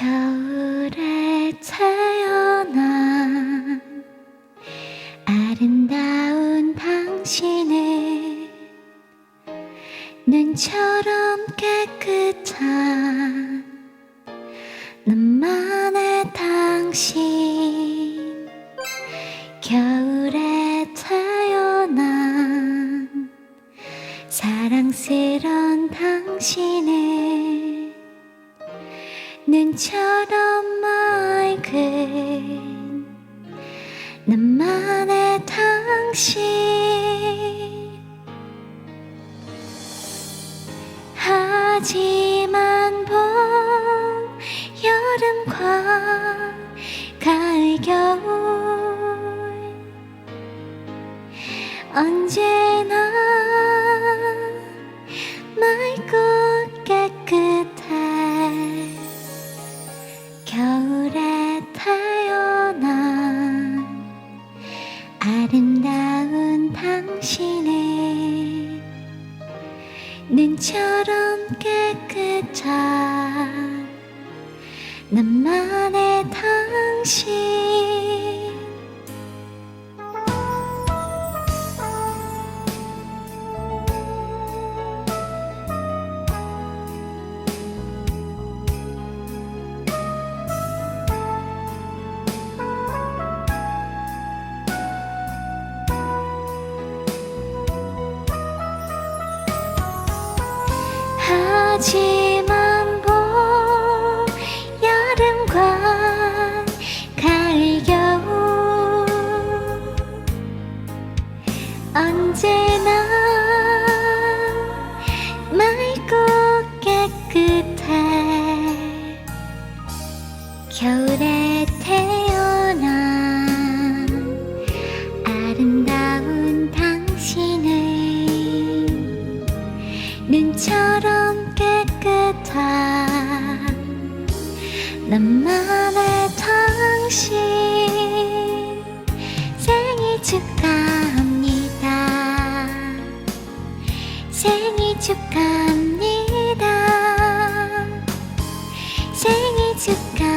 겨울에 태어난 아름다운 당신은 눈처럼 깨끗한 눈만의 당신. 겨울에 태어난 사랑스런 당신은 눈처럼 맑은 나만의 당신. 하지만 봄, 여름과 가을, 겨울 언제나 눈처럼 깨끗한 나만의 당신 하지만 봄, 여름과 가을, 겨울 언제나 맑고 깨끗해 겨울에 태어난 아름다운 당신의 눈처럼 나만의 당신. 생일 축하합니다. 생일 축하합니다. 생일 축하